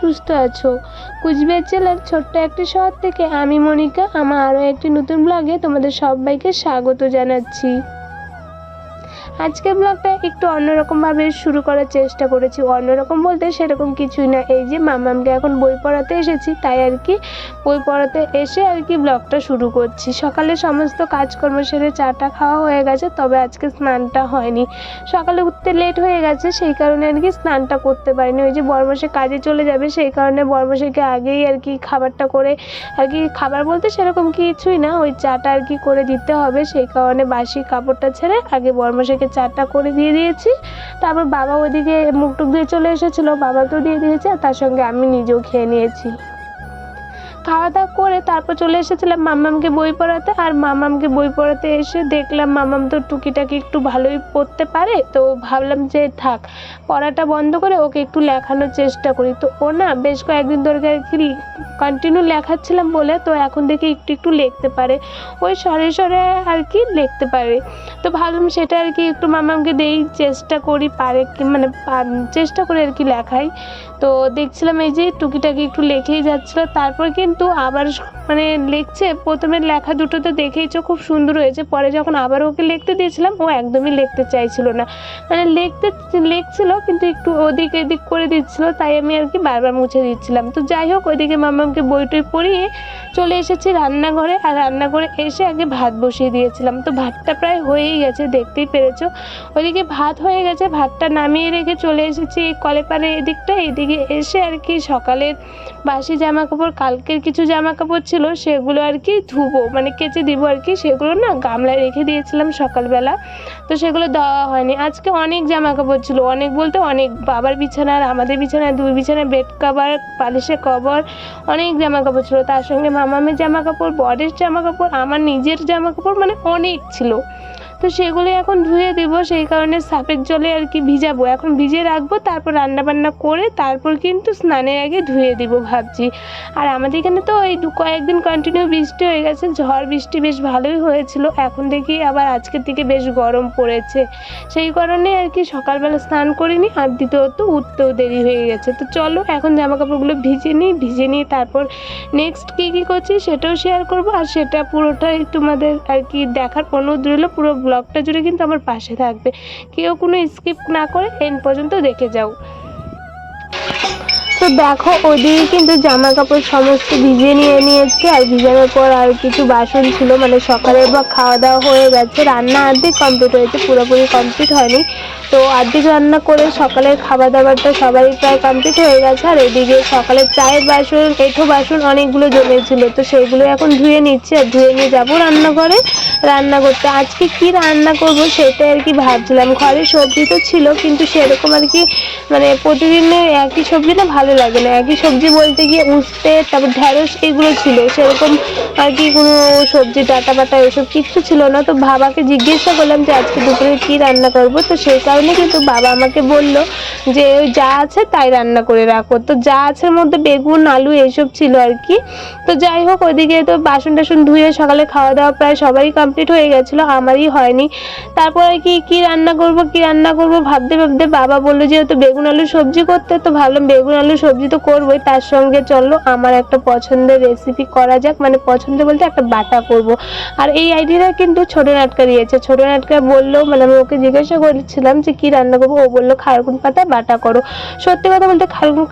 সুস্থ আছো। কুচবিহার জেলার ছোট্ট একটি শহর থেকে আমি মনিকা, আমার আরও একটি নতুন ব্লগে তোমাদের সবাইকে স্বাগত জানাচ্ছি। আজকের ব্লগটা একটু অন্যরকমভাবে শুরু করার চেষ্টা করেছি। অন্যরকম বলতে সেরকম কিছুই না। এই যে মামামকে এখন বই পড়াতে এসেছি, তাই আর কি বই পড়াতে এসে আর কি ব্লগটা শুরু করছি। সকালে সমস্ত কাজকর্ম সেরে চাটা খাওয়া হয়ে গেছে, তবে আজকে স্নানটা হয়নি। সকালে উঠতে লেট হয়ে গেছে, সেই কারণে আর কি স্নানটা করতে পারিনি। ওই যে বর্মশে কাজে চলে যাবে, সেই কারণে বর্মশাইকে আগেই আর কি খাবারটা করে আর কি খাবার বলতে সেরকম কিছুই না, ওই চাটা আর কি করে দিতে হবে, সেই কারণে বাসি কাপড়টা ছেড়ে আগে বর্মশাইকে চাটা করে দিয়ে দিয়েছি। তারপর বাবা ওদিকে মুখ টুক দিয়ে চলে এসেছিল, বাবাকেও দিয়ে দিয়েছি আর তার সঙ্গে আমি নিজেও খেয়ে নিয়েছি। খাওয়া দাওয়া করে তারপর চলে এসেছিলাম মামামকে বই পড়াতে। আর মামামকে বই পড়াতে এসে দেখলাম মামাম তো টুকিটাকি একটু ভালোই পড়তে পারে। তো ভাবলাম যে থাক, পড়াটা বন্ধ করে ওকে একটু লেখানোর চেষ্টা করি। তো ও না বেশ কয়েকদিন ধরে কন্টিনিউ লেখাচ্ছিলাম বলে, তো এখন দেখি একটু একটু লিখতে পারে। ওই সরে সরে আর কি লিখতে পারে। তো ভাবলাম সেটা আর কি একটু মামামকে দেই, চেষ্টা করি, পারে কি মানে চেষ্টা করে আর কি লেখাই। তো দেখছিলাম এই যে টুকিটাকি একটু লেখেই যাচ্ছিল, তারপর কিন্তু আবার মানে লিখছে, প্রথমে লেখা দুটোতে দেখেইছো খুব সুন্দর হয়েছে, পরে যখন আবার ওকে লিখতে দিয়েছিলাম, ও একদমই লিখতে চাইছিল না। মানে লিখতে লিখছিল, কিন্তু একটু ওদিক এদিক করে দিচ্ছিল, তাই আমি আর কি বারবার মুছে দিচ্ছিলাম। তো যাই হোক, ওইদিকে মামাকে বই টই পড়িয়ে চলে এসেছি রান্নাঘরে, আর রান্নাঘরে এসে আগে ভাত বসিয়ে দিয়েছিলাম। তো ভাতটা প্রায় হয়েই গেছে, দেখতেই পেরেছ। ওইদিকে ভাত হয়ে গেছে, ভাতটা নামিয়ে রেখে চলে এসেছি কলেপারে এদিকটা, এদিকে এসে আর কি সকালের বাসি জামা কাপড় কালকের কিছু জামা কাপড় ছিল, সেগুলো আর কি ধুবো মানে কেচে দিব আর কি, সেগুলো না গামলায় রেখে দিয়েছিলাম সকালবেলা। তো সেগুলো দেওয়া হয়নি। আজকে অনেক জামা কাপড় ছিল, অনেক বলতে অনেক বাবার বিছানার আমাদের বিছানায় দুই বিছানায় বেড কাভার পালিশের কভার অনেক জামা কাপড় ছিল। তার সঙ্গে মামামের জামা কাপড় বরের জামা কাপড় আমার নিজের জামা কাপড় মানে অনেক ছিল। তো সেগুলো এখন ধুয়ে দেব, সেই কারণে সাপের জলে আর কি ভিজাবো। এখন ভিজিয়ে রাখব, তারপর রান্না বান্না করে তারপর কিন্তু স্নানের আগে ধুয়ে দিব ভাবছি। আর আমাদের এখানে তো এই দু কয়েকদিন কন্টিনিউ বৃষ্টি হয়ে গেছে, ঝড় বৃষ্টি বেশ ভালোই হয়েছিল, এখন দেখি আবার আজকের থেকে বেশ গরম পড়েছে। সেই কারণে আর কি সকালবেলা স্নান করিনি, আর দ্বিতীয়ত উঠতেও দেরি হয়ে গেছে। তো চলো এখন জামা কাপড়গুলো ভিজে নিই ভিজে নিই তারপর নেক্সট কী কী করছি সেটাও শেয়ার করব, আর সেটা পুরোটাই তোমাদের আর কি দেখার অনুরোধ রইল, পুরো ব্লগটা জুড়ে কিন্তু আমার পাশে থাকবে। কেউ কোনো স্কিপ না করে এন্ড পর্যন্ত দেখে যাও। তো দেখো, ওদিকে কিন্তু জামা কাপড় সমস্ত ভিজিয়ে নিয়ে নিয়েছে, আর ভিজানোর পর আর কিছু বাসন ছিল মানে সকালে বা খাওয়া দাওয়া হয়ে গেছে, রান্না অর্ধেক কমপ্লিট হয়েছে, পুরোপুরি কমপ্লিট হয়নি। তো অর্ধেক রান্না করে সকালের খাওয়া দাবারটা সবারই প্রায় কমপ্লিট হয়ে গেছে, আর এদিকে সকালের চায়ের বাসন, এঁঠো বাসন অনেকগুলো জমেছিল, তো সেইগুলো এখন ধুয়ে নিচ্ছে, আর ধুয়ে নিয়ে যাব রান্নাঘরে রান্না করতে। আজকে কি রান্না করব সেটাই আর কি ভাবছিলাম, ঘরে সবজি তো ছিল, কিন্তু সেরকম আর কি মানে প্রতিদিনের একই সবজি না, ভালো লাগে না। একই সবজি বলতে গিয়ে উস্তে, তারপর ঢ্যাঁড়স, এগুলো ছিল। সেরকম আর কি কোনো সবজি, ডাটা বাটা এসব কিচ্ছু ছিল না। তো বাবাকে জিজ্ঞাসা করলাম যে, আজকে দুপুরে কি রান্না করব? তো সেই কারণে কিন্তু বাবা আমাকে বলল যে যা আছে তাই রান্না করে রাখো। তো যা আছে মধ্যে বেগুন, আলু এইসব ছিল আর কি। তো যাই হোক, ওইদিকে তো বাসন টাসন ধুয়ে সকালে খাওয়া দাওয়া প্রায় সবারই কমপ্লিট হয়ে গেছিল, আমারই হয়নি। তারপর আর কি কি রান্না করব, কি রান্না করব ভাবতে ভাবতে বাবা বলল, যেহেতু বেগুন আলু সবজি করতে, তো ভাবলাম বেগুন আলু সবজি তো করবোই, তার সঙ্গে চলল আমার একটা পছন্দের রেসিপি করা যাক। মানে পছন্দ বলতে একটা বাটা করব। আর এই আইডিয়াটা কিন্তু ছোট নাটকা দিয়েছে। ছোট নাটকা বলল মানে আমি ওকে জিজ্ঞাসা করেছিলাম যে কি রান্না করব, ও বলল খারকুন পাতা বাটা করো। সত্যি কথা বলতে খারকুন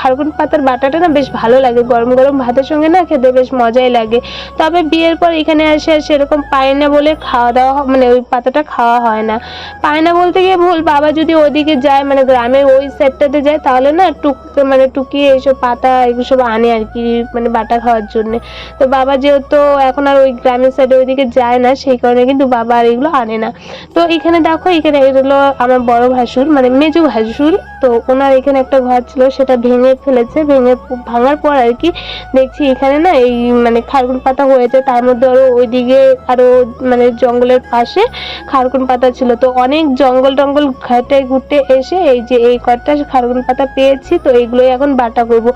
খারকুন পাতার বাটাটা না বেশ ভালো লাগে। গরম গরম ভাতের সঙ্গে না খেতে বেশ মজাই লাগে। তবে বিয়ের পর এখানে আসে আর সেরকম পায় না বলে খাওয়া দাওয়া মানে ওই পাতাটা খাওয়া হয় না। পায় না বলতে গিয়ে ভুল, বাবা যদি ওদিকে যায় মানে গ্রামের ওই সেটটাতে যায়, তাহলে না টুক মানে টুকিয়ে এইসব পাতা এগুলো সব আনে আর কি মানে বাটা খাওয়ার জন্য। তো বাবা যেহেতু এখন আর ওই গ্রামের সাইডে ওইদিকে যায় না, সেই কারণে কিন্তু বাবা আর এগুলো আনে না। তো এখানে দেখো, এখানে এগুলো আমার বড় ভাসুর মানে মেজু ভাসুর। তো ওনার এখানে একটা ঘর ছিল, সেটা ভেঙে ফেলেছে। ভেঙে ভাঙার পর আর কি দেখছি এখানে না এই মানে খারকুন পাতা হয়েছে, তার মধ্যে আরও ওইদিকে আরও মানে জঙ্গলের পাশে খারকুন পাতা ছিল। তো অনেক জঙ্গল টঙ্গল ঘাটে ঘুরতে এসে এই যে এই কটা খারকুন পাতা পেয়েছি, তো এইগুলোই এখন বাটা করব।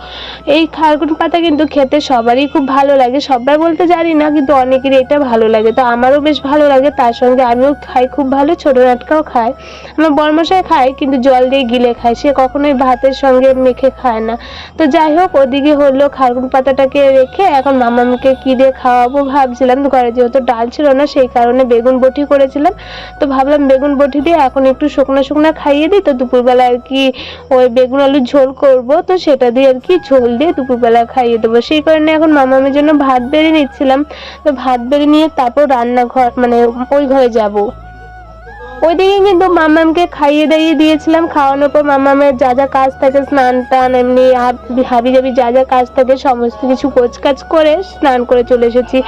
এই খারকুন পাতা কিন্তু খেতে সবারই খুব ভালো লাগে সবাই বলতে জানি না, কিন্তু অনেকেরই এটা ভালো লাগে। তো আমারও বেশ ভালো লাগে, তার সঙ্গে আমিও খাই, খুব ভালো ছোট নাটকাও খাই আমার বর্মশাই খায়, কিন্তু জল দিয়ে গিলে খাই খায় সে কখনোই ভাতের সঙ্গে মেখে খায় না। তো যাই হোক, ওদিকে হলো খারকুন পাতাটাকে রেখে এখন মামামকে কি দিয়ে খাওয়াবো ভাবছিলাম। ঘরে যেহেতু ডাল ছিল না, সেই কারণে বেগুন বটি করেছিলাম। তো ভাবলাম বেগুন বটি দিয়ে এখন একটু শুকনো শুকনো খাইয়ে দিই। তো দুপুরবেলা আর কি ওই বেগুন আলু ঝোল করব। তো সেটা দিয়ে আর কি ঝোল দিয়ে দুপুরবেলা খাইয়ে দেবো। সেই কারণে এখন মামামের জন্য ভাত বেড়ে নিচ্ছিলাম। তো ভাত বেড়ে নিয়ে তারপর রান্নাঘর মানে ওই ঘরে যাব। ওইদিকে কিন্তু মামামকে খাইয়ে দাইয়ে দিয়েছিলাম। খাওয়ানোর পর মামামের যা যা কাজ থাকে, স্নান টান এমনি হাবি জাবি যা যা কাজ থাকে, সমস্ত কিছু কোচ কাজ করে স্নান করে চলে এসেছি।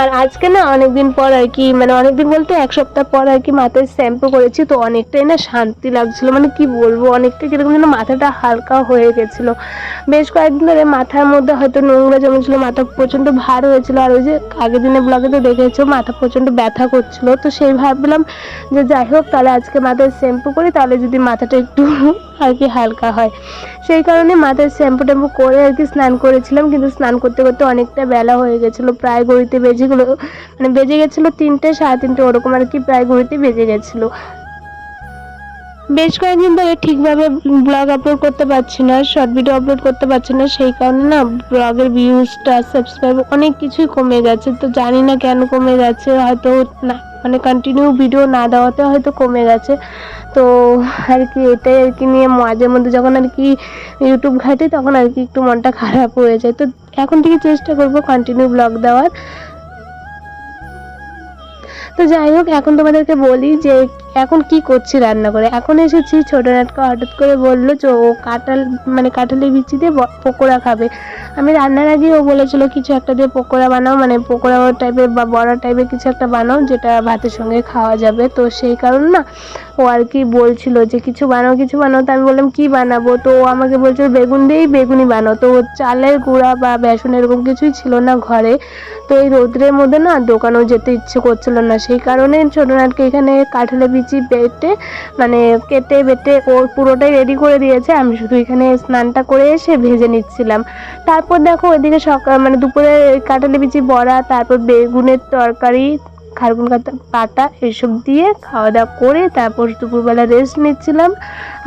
আর আজকে না অনেকদিন পর আর কি মানে অনেকদিন বলতে এক সপ্তাহ পর আর কি মাথায় শ্যাম্পু করেছি, তো অনেকটাই না শান্তি লাগছিল। মানে কি বলব অনেকটাই কীরকম যেন মাথাটা হালকা হয়ে গেছিল। বেশ কয়েকদিন ধরে মাথার মধ্যে হয়তো নোংরা জমেছিল, মাথা প্রচণ্ড ভার হয়েছিল। আর ওই যে আগের দিনের ব্লগে তো দেখেছ, মাথা প্রচণ্ড ব্যথা করছিল। তো সেই ভাবলাম যে যাই হোক তাহলে আজকে মাথায় শ্যাম্পু করি, তাহলে যদি মাথাটা একটু আর কি হালকা হয়। সেই কারণে মাথায় শ্যাম্পু ট্যাম্পু করে আর কি স্নান করেছিলাম, কিন্তু স্নান করতে করতে অনেকটা বেলা হয়ে গেছিল, প্রায় ঘড়িতে বেজে গেলো মানে বেজে গেছিল তিনটে, সাড়ে তিনটে, ওরকম আর কি প্রায় ঘড়িতে বেজে গেছিল। বেশ কয়েকদিন ধরে ঠিকভাবে ব্লগ আপলোড করতে পারছি না শর্ট ভিডিও আপলোড করতে পারছি না, সেই কারণে না ব্লগের ভিউজটা সাবস্ক্রাইব অনেক কিছুই কমে গেছে, তো জানি না কেন কমে গেছে হয়তো না। মানে কন্টিনিউ ভিডিও না দেওয়াতে হয়তো কমে গেছে। তো আর কি, এটাই আর কি নিয়ে মাঝে মধ্যে যখন আর কি ইউটিউব ঘাঁটি, তখন আর কি একটু মনটা খারাপ হয়ে যায়। তো এখন থেকে চেষ্টা করব কন্টিনিউ ব্লগ দেওয়ার। তো যাই হোক, এখন তোমাদেরকে বলি যে এখন কি করছি রান্না করে? এখন এসেছি ছোট নাটকা হঠাৎ করে বলল যে ও কাঁঠাল মানে কাঁঠালের বিচি দিয়ে পকোড়া খাবে। আমি রান্নার আগে ও বলেছিল, কিছু একটা দিয়ে পকোড়া বানাও। মানে পকোড়া টাইপের বা বড়া টাইপের কিছু একটা বানাও, যেটা ভাতের সঙ্গে খাওয়া যাবে। তো সেই কারণ না, ও আর কি বলছিল যে, কিছু বানাও কিছু বানাও। তো আমি বললাম, কি বানাবো? তো ও আমাকে বলছিল বেগুন দিয়েই বেগুনি বানাও। তো চালের গুঁড়া বা বেসন এরকম কিছুই ছিল না ঘরে। তো এই রৌদ্রের মধ্যে না দোকানেও যেতে ইচ্ছে করছিল না। সেই কারণে ছোটো নাটকে এখানে কাঁঠালের বেটে মানে কেটে বেটে ওর পুরোটাই রেডি করে দিয়েছে। আমি শুধু এখানে স্নানটা করে এসে ভেজে নিচ্ছিলাম। তারপর দেখো ওইদিকে সকাল মানে দুপুরে কাঁঠালের বিচি বড়া, তারপর বেগুনের তরকারি, খারগুন পাটা এসব দিয়ে খাওয়া দাওয়া করে তারপর দুপুরবেলা রেস্ট নিচ্ছিলাম।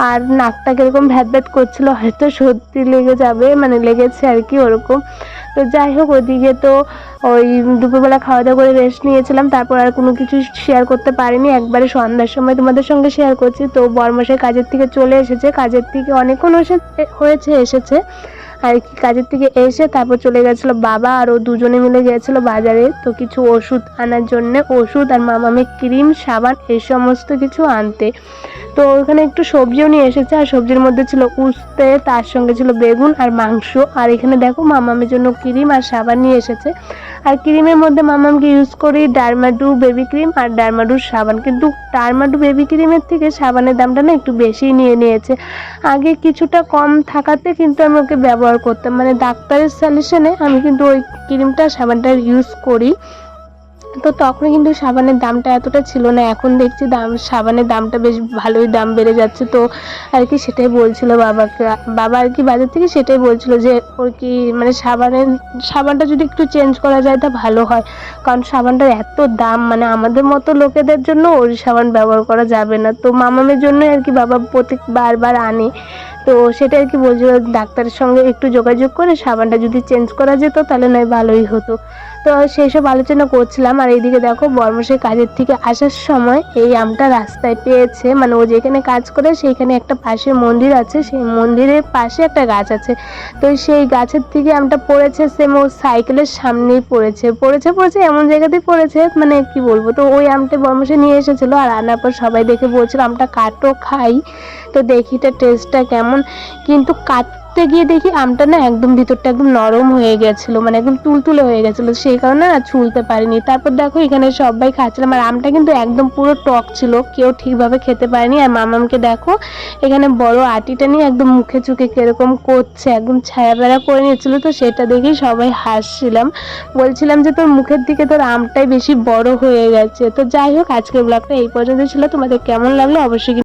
আর নাকটা কীরকম ভ্যাট ভ্যাট করছিল, হয়তো সর্দি লেগে যাবে মানে লেগেছে আর কি ওরকম। তো যাই হোক, ওদিকে তো ওই দুপুরবেলা খাওয়া দাওয়া করে রেস্ট নিয়েছিলাম, তারপর আর কোনো কিছু শেয়ার করতে পারিনি। একবারে সন্ধ্যার সময় তোমাদের সঙ্গে শেয়ার করছি। তো বর্মশাই কাজের থেকে চলে এসেছে। কাজের থেকে অনেকক্ষণ হয়েছে, এসেছে। আর কি কাজের থেকে এসে তারপর চলে গেছিল বাবা আর ও দুজনে মিলে গেছিল বাজারে। তো কিছু ওষুধ আনার জন্য, ওষুধ আর মামামে ক্রিম, সাবান এই সমস্ত কিছু আনতে। তো ওখানে একটু সবজিও নিয়ে এসেছে, আর সবজির মধ্যে ছিল উস্তে, তার সঙ্গে ছিল বেগুন আর মাংস। আর এখানে দেখো মামামের জন্য ক্রিম আর সাবান নিয়ে এসেছে। আর ক্রিমের মধ্যে মামামকে ইউজ করি, ডারমাডু বেবি ক্রিম আর ডারমাডুর সাবান। কিন্তু ডারমাডু বেবি ক্রিমের থেকে সাবানের দামটা না একটু বেশি নিয়ে নিয়েছে। আগে কিছুটা কম থাকাতে কিন্তু আমি ওকে ব্যবহার করতাম। মানে ডাক্তারের সাজেশনে আমি কিন্তু ওই ক্রিমটা সাবানটা ইউজ করি। তো তখন কিন্তু সাবানের দামটা এতটা ছিল না, এখন দেখছি দাম, সাবানের দামটা বেশ ভালোই দাম বেড়ে যাচ্ছে। তো আর কি সেটাই বলছিল বাবাকে, বাবা আর কি বাজার থেকে সেটাই বলছিল যে, ওর কি মানে সাবানের, সাবানটা যদি একটু চেঞ্জ করা যায় তা ভালো হয়। কারণ সাবানটার এত দাম মানে আমাদের মতো লোকেদের জন্য ওই সাবান ব্যবহার করা যাবে না। তো মামামের জন্য আর কি বাবা প্রত্যেক বারবার আনে। তো সেটা আর কি বলছিল, ডাক্তারের সঙ্গে একটু যোগাযোগ করে সাবানটা যদি চেঞ্জ করা যেত তাহলে নয় ভালোই হতো। তো সেই সব আলোচনা করছিলাম, আর এইদিকে দেখো বর্মশাই কাজের থেকে আসার সময় এই আমটা রাস্তায় পেয়েছে। মানে ও যেখানে কাজ করে সেইখানে একটা পাশে মন্দির আছে, সেই মন্দিরের পাশে একটা গাছ আছে। তো সেই গাছের থেকে আমটা পড়েছে সেম ও সাইকেলের সামনেই পড়েছে। পড়েছে পড়েছে, এমন জায়গাতেই পড়েছে মানে কি বলব? তো ওই আমটা বর্মশাই নিয়ে এসেছিল, আর আনার পর সবাই দেখে বলছিল, আমটা কাটো, খাই। তো দেখি টেস্টটা কেমন। কিন্তু কাটতে গিয়ে দেখি আমটা না একদম ভিতরটা একদম নরম হয়ে গেছিল মানে একদম তুলতুলে হয়ে গেছিল। সেই কারণে না ছুলতে পারিনি। তারপর দেখো এখানে সবাই খাচ্ছিলাম, আর আমটা কিন্তু একদম পুরো টক ছিল, কেউ ঠিকভাবে খেতে পারেনি। আর মামামকে দেখো, এখানে বড় আটিটা নিয়ে একদম মুখে চুকে কীরকম করছে, একদম ছায়া বেড়া করে নিয়েছিল। তো সেটা দেখেই সবাই হাসছিলাম। বলছিলাম যে তোর মুখের দিকে তোর আমটাই বেশি বড় হয়ে গেছে। তো যাই হোক, আজকের ব্লগটা এই পর্যন্ত ছিল। তোমাদের কেমন লাগল অবশ্যই